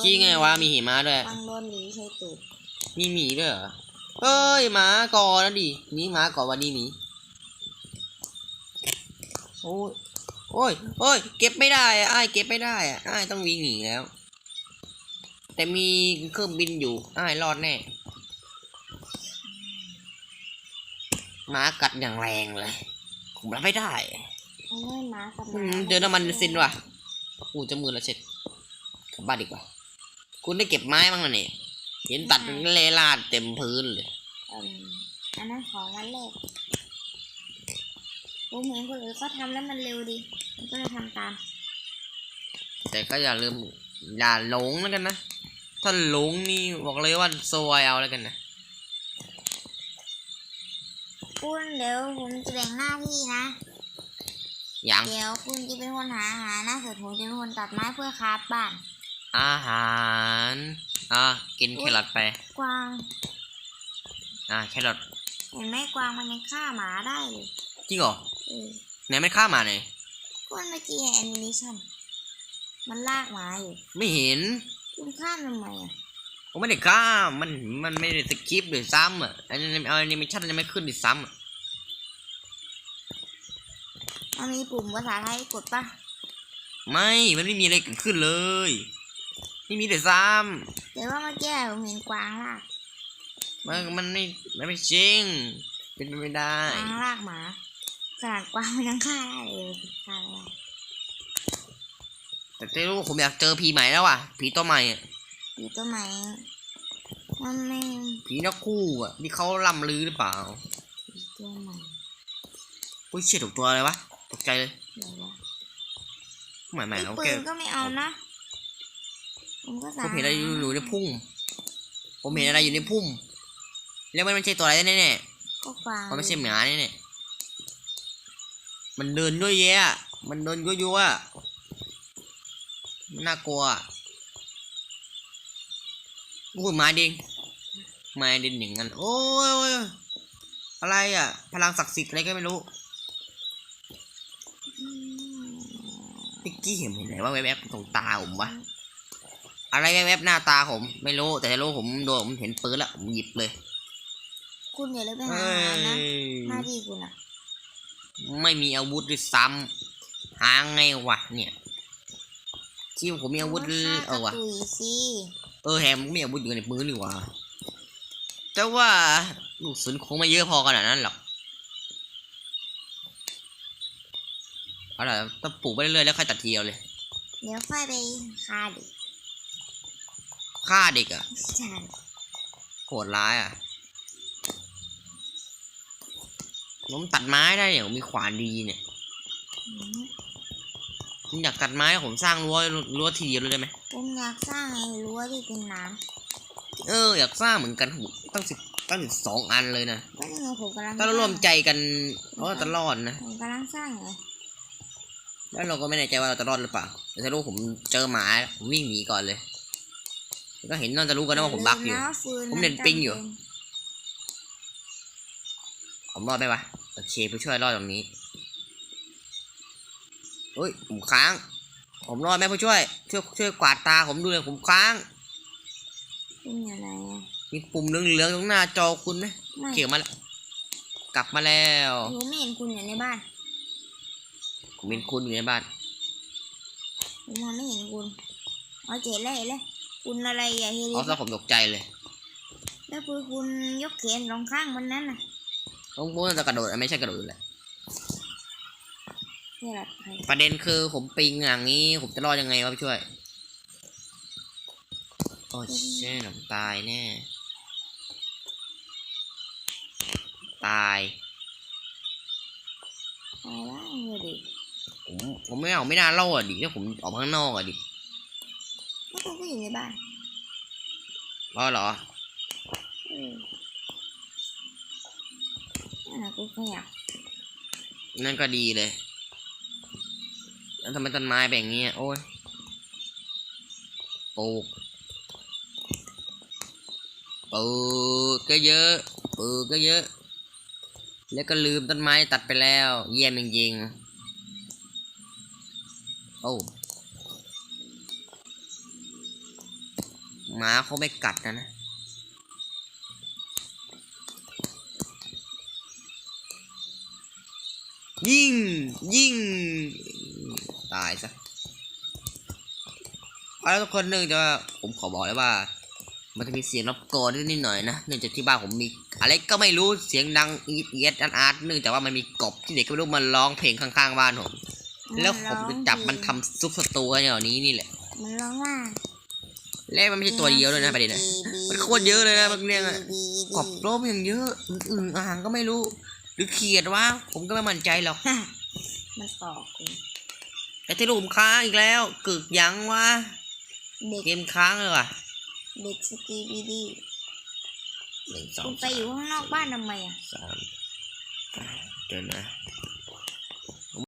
ขี้ไงวะมีหิมะด้วยฟังโดนหรือใช้ตูดมีหมีด้วยเหรอเฮ้ยหมาก่อนนะดินี่หมาก่อนวันนี้หมีโอ้ยโอ้ยโอ้ยเก็บไม่ได้อะไอ้ายเก็บไม่ได้อะไอ้ายต้องวิ่งหนีแล้ว แต่มีเครื่องบินอยู่ไอ้ายรอดแน่หมากัดอย่างแรงเลยผมรับไม่ได้เอาเล่นม้ากับอืม้ามเจอน้ำมันเบนซินว่ะอู้จะมือแล้วเช็ดกลับบ้านดีกว่า คุณได้เก็บไม้บ้างไหมเนี่ยเห็นตัดเป็นเลลาดเต็มพื้นเลยเอิ่มอันนั้นของวันแรกผมเห็นคนอื่นเขาทำแล้วมันเร็วดีผมก็เลยทำตาม แต่ก็อย่าลืมอย่าหลงแล้วกันนะ ถ้าหลงนี่บอกเลยว่าซวยเอาแล้วกันนะคุณเดี๋ยวผมจะแบ่งหน้าที่นะ อย่าง เดี๋ยวคุณจะเป็นคนหาอาหารนะส่วนผมจะเป็นคนตัดไม้เพื่อคราฟบ้าน อาหารอะกินแครอทไป กวาง อะแครอทเห็นไหมกวางมันยังฆ่าหมาได้เลยจริงเหรอเออไหนไม่ฆ่าหมาไหนอยคุณเมื่อกี้แอนิเมชันมันลากหมาอยู่ไม่เห็นคุณข้ามทำไมอะผมไม่ได้ฆ่ามันมันไม่ได้สคริปต์หรือซ้ำอะอันนี้เอาอนิเมชั่นยังไม่ขึ้นดิซ้ำอะมันมีปุ่มภาษาไทยกดปะไม่มันไม่มีอะไรเกิดขึ้นเลย ไม่มีแต่ซ้แต่ว่าเมื่อกี้ผมเห็นกวางลากำมันมันไม่มันไม่จริง เป็นไปไม่ได้กวางลากหมาขนาดกวางมันยังฆ่าได้เลยฆ่าได้แต่เต้รู้ผมอยากเจอผีใหม่แล้วอะ ผีตัวใหม่อะอยู่ตัวไหนมันไม่ผีนักคู่อะที่เขาล่ำลือหรือเปล่าอยู่ตัวไหนอุ้ยเชี่ยถูกตัวอะไรวะตกใจเลยเดี๋ยววะใหม่ใหม่ไอ้เขาปืแกนก็ไม่เอานะ ผมก็ผสามเห็นอะไรอยู่อยู่ในพุ่ม ผมเห็นอะไรอยู่ในพุ่ม แล้วมันไม่ใช่ตัวอะไรแน่ก็กวางๆมันไม่ใช่หมาแน่ๆมันเดินด้วยแย่อะมันเดินยั่วยั่วๆอะมันน่ากลัวอะอุ้ยหมาเด้งหมาเด้งอย่างนั้นโอ้ยโอ้ยโอ้ยอะไรอะ พลังศักดิ์สิทธิ์อะไรก็ไม่รู้อืมพิกกี้เห็นเห็นไหนว่าแวบๆตรงตาผมวะ อะไรแวบๆหน้าตาผมไม่รู้แต่รู้ผมโดนผมเห็นปืนแล้วผมหยิบเลย คุณอย่าเลยไปหาเอ้อาหารนะยหน้าที่คุณอะไม่มีอาวุธด้วยซ้ำหาไงวะเนี่ย ที่ผมมีอาวุธคุณก็เออฆ่ากวะระตุยสิเออแฮมมีอาวุธอยู่ในมือนี่หว่าแต่ว่าลูกศรคงไม่เยอะพอขนาดนั้นหรอกเอาล่ะต้องปลูกไปเรื่อยๆแล้วค่อยตัดทีเอาเลย เดี๋ยวค่อยไปฆ่าดิ ฆ่าเด็กอะใช่โหดร้ายอะผมตัดไม้ได้เนี่ยผมมีขวานดีเนี่ยอืมผมอยากตัดไม้ผมสร้างรั้วรั้วทีเดียวเลยได้ไหมผมอยากสร้างไอ้รั้วที่เป็นน้เอออยากสร้างเหมือนกันโหตั้งสิบตั้งสิบสองอันเลยนะำก็นี่ไงผมกำลังถ้าเราร่วมใจกันเราก็จะรอดนะผมกำลังสร้างไงแล้วเราก็ไม่แน่ใจว่าเราจะรอดหรือเปล่าแต่ถ้ารู้ผมเจอหมาผมวิ่งหนีก่อนเลยแล้ว ก็เห็นน่าจะรู้กันนะว่าผมบักอยู่ลืนะฟืนผมเล่นปิงอยู่จำเป็นผมรอดไหมวะโอเคไปช่วยรอดตรงนี้เฮ้ยผมค้าง ผมรอดไหมผู้ช่วย ช่วยช่วยกวาดตาผมดูเลยผมค้างคุณอยู่ไหนอะมีปุ่มเหลืองๆตรงหน้าจอคุณไหมไม่เกี่ยวมาแล้วกลับมาแล้วผมไม่เห็นคุณอยู่ในบ้านผมเป็นคุณอยู่ในบ้านผมมองไม่เห็นคุณเอาเจ็ดเลยเลย คุณอะไรอย่าเฮลิเพราะถ้าผมตกใจเลยแล้วคือคุณยกแขนสองข้างบนนั้นน่ะต้องพูดจะกระโดดไม่ใช่กระโดดอยู่แหละนี่แหละใครประเด็นคือผมปิงอย่างนี้ ผมจะรอดยังไงวะพี่ช่วย โอ้ยเช่ผมตายแน่ ตายตายแล้วเลยดิผมผมไม่เอาไม่น่ารอดดิถ้าผมออกมาข้างนอกอะดิ แล้วคุณก็อยู่ในบ้านรอดเหรอเออนั่นน่ะกูขยับนั่นก็ดีเลย แล้วทำไมต้นไม้เป็นอย่างเงี้ยโอ้ยปลูกปลูกก็เยอะปลูกก็เยอะ แล้วก็ลืมต้นไม้ตัดไปแล้ว เยี่ยมจริงๆโอ้ หมาเขาไม่กัดนะนะยิงยิงตายซะเอาละทุกคนเนื่องจากว่าผมขอบอกเลยว่า มันจะมีเสียงรบกวนนิดหน่อยนะเนื่องจากที่บ้านผมมีอะไรก็ไม่รู้เสียงดังอีดเอียดอันอาร์ตเนื่องจากว่ามันมีกบที่เด็กก็ไม่รู้มันร้องเพลงข้างๆบ้านผมแล้วผมจะจับมันทำซุปสตูกันอย่างนี้นี่แหละ มันร้องว่า แล้วมันไม่ใช่ตัวเดียวด้วยนะประเด็นนะมันโคตรเยอะเลยนะบางเรื่องอะกบโลบอย่างเยอะอึ่งอ่างก็ไม่รู้ หรือเขียดวะผมก็ไม่มั่นใจหรอกฮะมันตอกคุณแต่ที่รูมค้างอีกแล้วกึกยังวะเด็กเกมค้างเลยว่ะเด็กสกีบีดีหนึ่งสองคุณไปสามอยู่ข้างนอกบ้านทำไมอะสามเดี๋ยวนะ